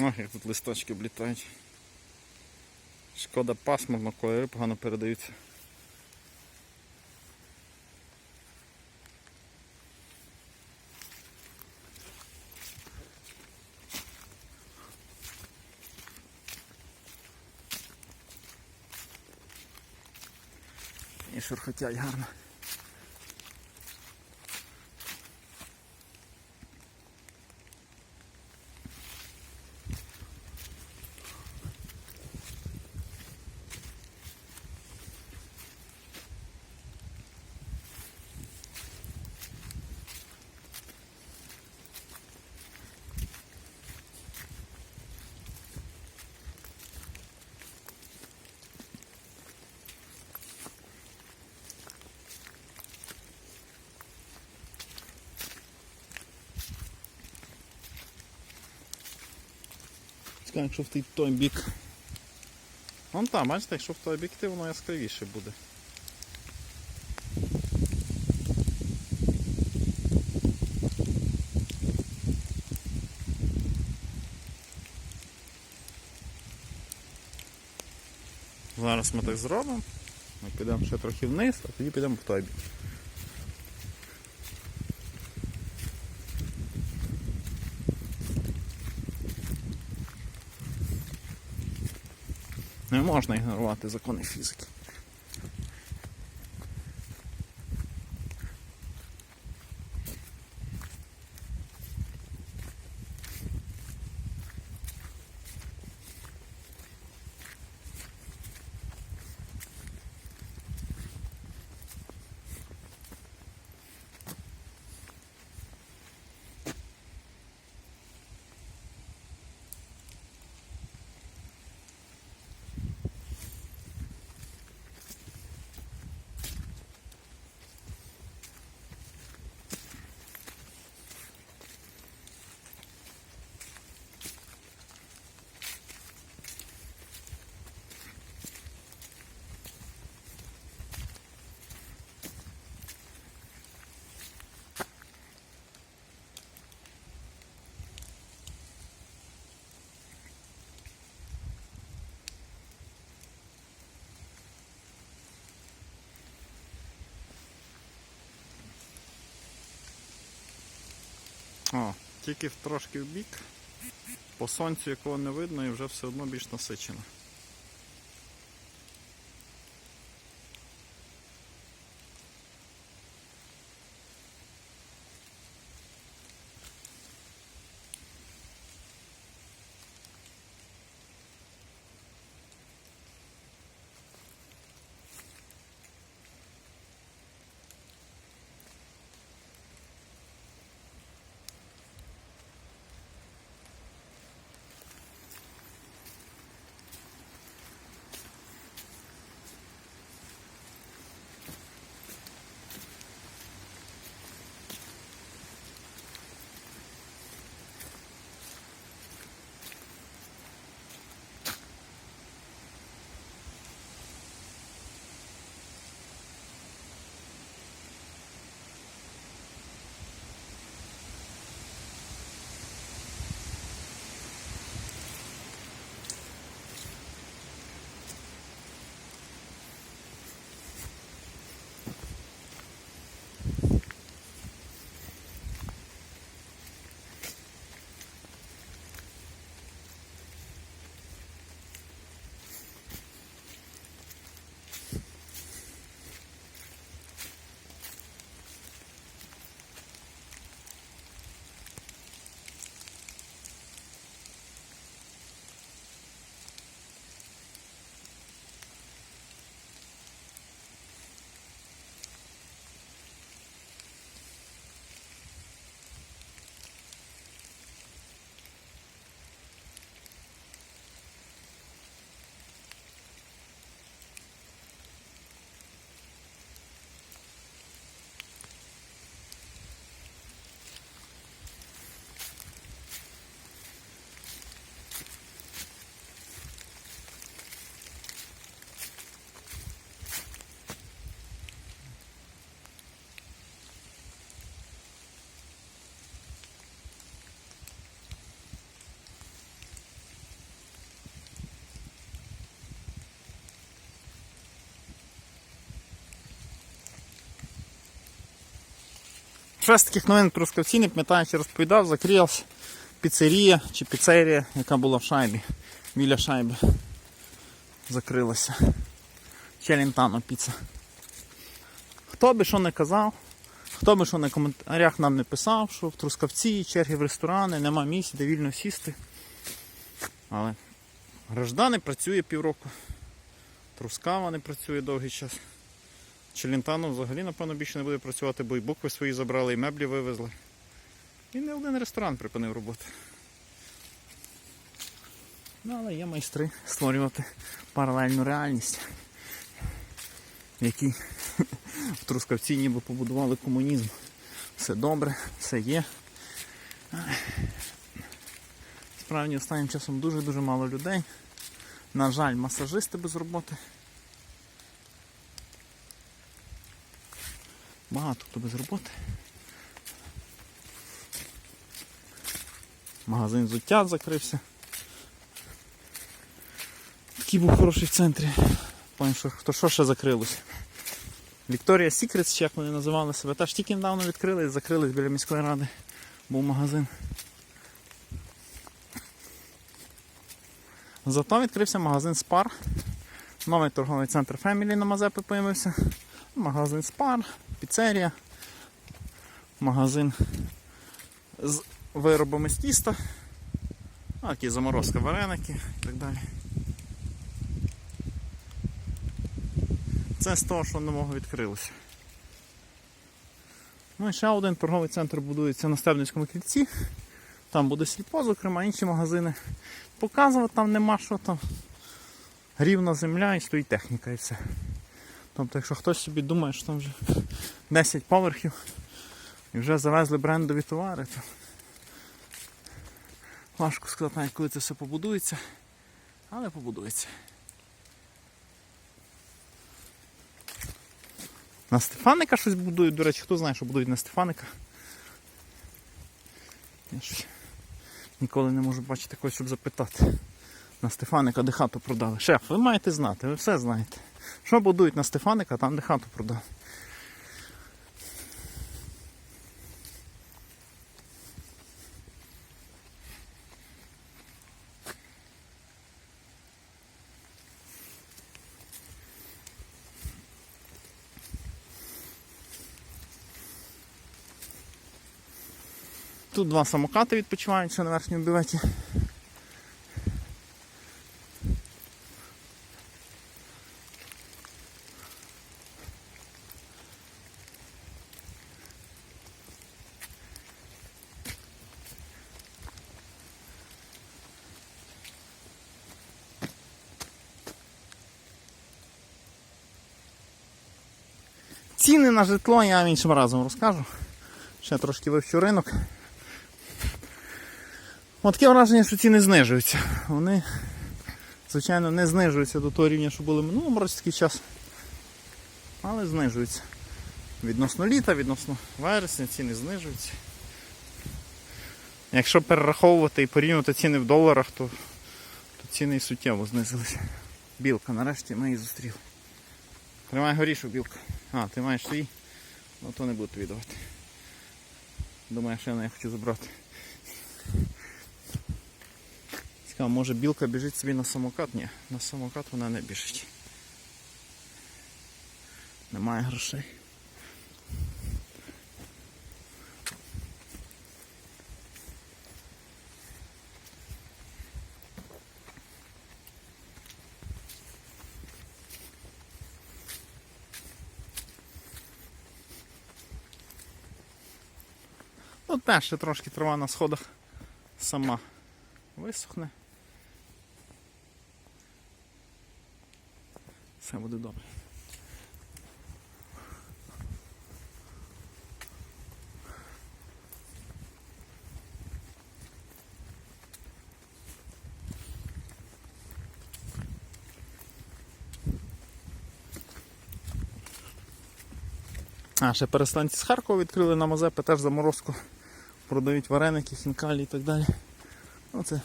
Ох, як тут листочки облітають. Шкода пасмурно, кольори погано передаються. І шурхотять гарно. Скажу, якщо в той бік. Вон там, бачите, якщо в той бік йти, воно яскравіше буде. Зараз ми так зробимо. Ми підемо ще трохи вниз, а тоді підемо в той бік. Не можна ігнорувати закони фізики. О, тільки в трошки в бік. По сонцю якого не видно і вже все одно більш насичено. Ще з таких новин Трускавці, не пам'ятаю, чи розповідав, закрилась піцерія чи піцерія, яка була в шайбі. Біля шайби. Закрилася. Челентано піца. Хто би що не казав, хто би що на коментарях нам не писав, що в Трускавці черги в ресторани, нема місць, де вільно сісти. Але Граждани працює півроку. Трускава не працює довгий час. Челентано взагалі, напевно, більше не буде працювати, бо і букви свої забрали, і меблі вивезли. І не один ресторан припинив роботу. Ну, але є майстри створювати паралельну реальність, в якій в Трускавці ніби побудували комунізм. Все добре, все є. Справді останнім часом дуже-дуже мало людей. На жаль, масажисти без роботи. Багато хто без роботи. Магазин взуття закрився. Такий був хороший в центрі. Пам'ятаю, що хто що ще закрилося. Вікторія Сікретс, як вони називали себе, теж тільки недавно відкрили, закрились біля міської ради. Був магазин. Зато відкрився магазин Спар. Новий торговий центр Family на Мазепи появився. Магазин Спар, піцерія, магазин з виробами з тіста, а, такі заморозка вареники і так далі. Це з того, що нового відкрилося. Ну і ще один торговий центр будується на Стебницькому кільці. Там буде сільпо, зокрема, інші магазини. Показувати там нема що там. Рівна земля і стоїть техніка і все. Тобто, якщо хтось собі думає, що там вже 10 поверхів і вже завезли брендові товари, то важко сказати, навіть коли це все побудується, але побудується. На Стефаника щось будують, до речі, хто знає, що будують на Стефаника. Я щось ніколи не можу бачити когось, щоб запитати. На Стефаника де хату продали. Шеф, ви маєте знати, ви все знаєте. Що будують на Стефаника, там де хату продали. Тут два самокати відпочивають ще на верхньому бюветі. Ціни на житло я вам іншим разом розкажу. Ще трошки вивчу ринок. От таке враження, що ціни знижуються. Вони, звичайно, не знижуються до того рівня, що були в минулому році час. Але знижуються. Відносно літа, відносно вересня ціни знижуються. Якщо перераховувати і порівнювати ціни в доларах, то, то ціни і суттєво знизилися. Білка, нарешті ми її зустріли. Тримай горішок, білка. А, ти маєш свій? Ну то не буду тобі давати. Думаю, що я не хочу забрати. Цікаво, може білка біжить собі на самокат? Ні, на самокат вона не біжить. Немає грошей. Ну теж ще трошки трава на сходах сама висохне. Все буде добре. А, ще перестанці з Харкова відкрили на Мазепи, теж заморозку. Продають вареники, хінкалі і так далі. Оце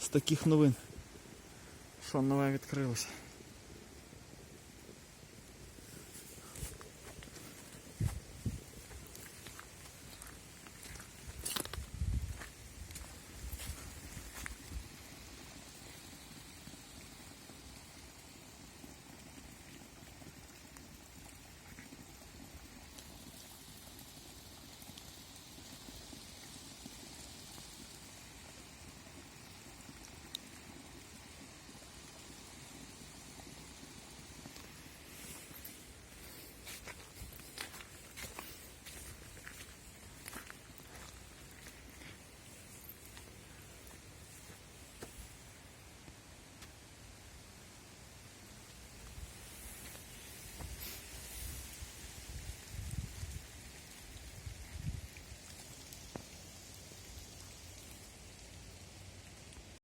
з таких новин. Що нове відкрилося.